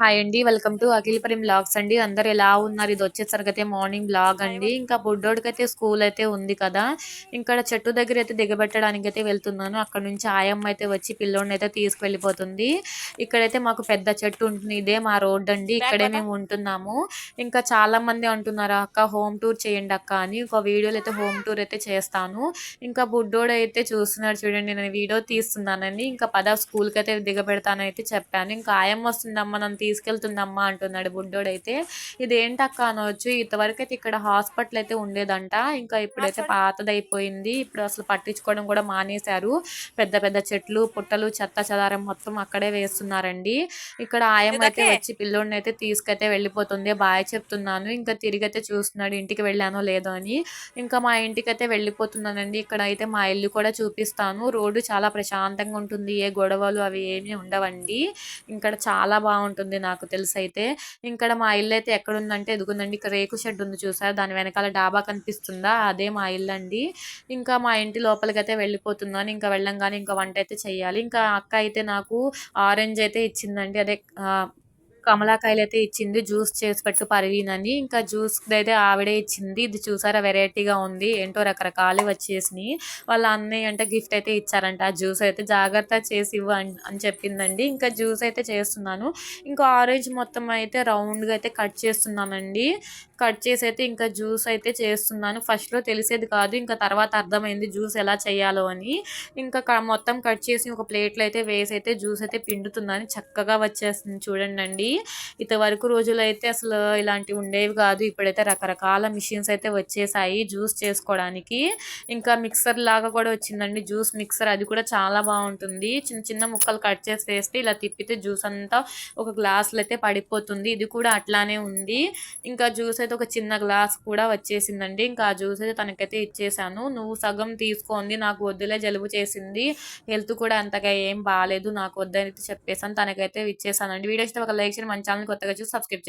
Hi అండి welcome to అఖిలపురం blogs అండి. అందరు ఎలా ఉన్నారు? ఇది వచ్చేసరికి అయితే మార్నింగ్ బ్లాగ్ అండి. ఇంకా బుడ్డోడికి అయితే స్కూల్ అయితే ఉంది కదా. ఇక్కడ చెట్టు దగ్గర అయితే దిగబెట్టడానికి అయితే వెళ్తున్నాను. అక్కడ నుంచి ఆయమ్మ అయితే వచ్చి పిల్లోడిని అయితే తీసుకెళ్ళిపోతుంది ఇక్కడైతే మాకు పెద్ద చెట్టు ఉంటుంది. ఇదే మా రోడ్ అండి. ఇక్కడే మేము ఉంటున్నాము. ఇంకా చాలా మంది అంటున్నారు అక్క హోమ్ టూర్ చేయండి అక్క అని. ఒక వీడియోలో అయితే హోమ్ టూర్ అయితే చేస్తాను. ఇంకా బుడ్డోడు అయితే చూస్తున్నాడు చూడండి నేను వీడియో తీస్తున్నానండి ఇంకా పద స్కూల్కి అయితే దిగబెడతానైతే చెప్పాను. ఇంకా ఆయమ్మ వస్తుందమ్మ నన్ను తీసుకెళ్తుందమ్మా అంటున్నాడు బుడ్డోడైతే ఇది ఏంటక్క అనవచ్చు ఇంతవరకు అయితే ఇక్కడ హాస్పిటల్ అయితే ఉండేదంట. ఇంకా ఇప్పుడైతే పాతదైపోయింది. ఇప్పుడు అసలు పట్టించుకోవడం కూడా మానేశారు. పెద్ద పెద్ద చెట్లు పుట్టలు చెత్త చెదారం మొత్తం అక్కడే వేస్తున్నారండి. ఇక్కడ ఆయమ్మ అయితే వచ్చి పిల్లోడిని అయితే తీసుకైతే వెళ్ళిపోతుంది బాయ్ చెప్తున్నాను. ఇంకా తిరిగి అయితే చూస్తున్నాడు ఇంటికి వెళ్ళానో లేదో అని. ఇంకా మా ఇంటికి అయితే వెళ్ళిపోతున్నానండి. ఇక్కడ అయితే మా ఇల్లు కూడా చూపిస్తాను. రోడ్డు చాలా ప్రశాంతంగా ఉంటుంది. ఏ గొడవలు అవి ఏమీ ఉండవండి. ఇక్కడ చాలా బాగుంటుంది. నాకు తెలిసి అయితే ఇక్కడ మా ఇల్లు అయితే ఎక్కడుందంటే ఎదుగుందండి ఇక్కడ రేకు షెడ్ ఉంది చూసారు? దాని వెనకాల డాబా కనిపిస్తుందా? అదే మా ఇల్లు అండి ఇంకా మా ఇంటి లోపలికి అయితే వెళ్ళిపోతున్నాను. ఇంకా వెళ్ళంగానే ఇంకా వంట అయితే చెయ్యాలి. ఇంకా అక్క అయితే నాకు ఆరెంజ్ అయితే ఇచ్చిందండి. అదే కమలాకాయలు అయితే ఇచ్చింది. జ్యూస్ చేసి పెట్టు పర్వీనని. ఇంకా జ్యూస్ అయితే ఆవిడే ఇచ్చింది. ఇది చూసారా? వెరైటీగా ఉంది. ఏంటో రకరకాలు వచ్చేసినాయి. వాళ్ళ అన్నయ్య అంటే గిఫ్ట్ అయితే ఇచ్చారంట. ఆ జ్యూస్ అయితే జాగ్రత్త చేసి ఇవ్వ అని చెప్పిందండి. ఇంకా జ్యూస్ అయితే చేస్తున్నాను. ఇంకా ఆరెంజ్ మొత్తం అయితే రౌండ్గా అయితే కట్ చేస్తున్నానండి. కట్ చేసి అయితే ఇంకా జ్యూస్ అయితే చేస్తున్నాను. ఫస్ట్లో తెలిసేది కాదు ఇంకా తర్వాత అర్థమైంది జ్యూస్ ఎలా చేయాలో అని. ఇంకా మొత్తం కట్ చేసి ఒక ప్లేట్లో అయితే వేసి అయితే జ్యూస్ అయితే పిండుతుందని చక్కగా వచ్చేస్తుంది చూడండి అండి ఇంతవరకు రోజులు అయితే అసలు ఇలాంటివి ఉండేవి కాదు. ఇప్పుడైతే రకరకాల మిషన్స్ అయితే వచ్చేసాయి జ్యూస్ చేసుకోవడానికి. ఇంకా మిక్సర్ లాగా కూడా వచ్చిందండి జ్యూస్ మిక్సర్. అది కూడా చాలా బాగుంటుంది. చిన్న చిన్న ముక్కలు కట్ చేసి వేస్తే ఇలా తిప్పితే జ్యూస్ అంతా ఒక గ్లాసులో అయితే పడిపోతుంది. ఇది కూడా అట్లానే ఉంది. ఇంకా జ్యూస్ అయితే ఒక చిన్న గ్లాస్ కూడా వచ్చేసిందండి. ఇంకా ఆ జ్యూస్ అయితే తనకైతే ఇచ్చేసాను. నువ్వు సగం తీసుకోండి నాకు వద్దులే జలుబు చేసింది. హెల్త్ కూడా అంతగా ఏం బాగాలేదు నాకు వద్దని చెప్పేసాను తనకైతే ఇచ్చేసానండి. వీడియో ఇస్తే ఒక లైక్ చేయండి. మన ఛానల్ కొత్తగా చూసి సబ్స్క్రైబ్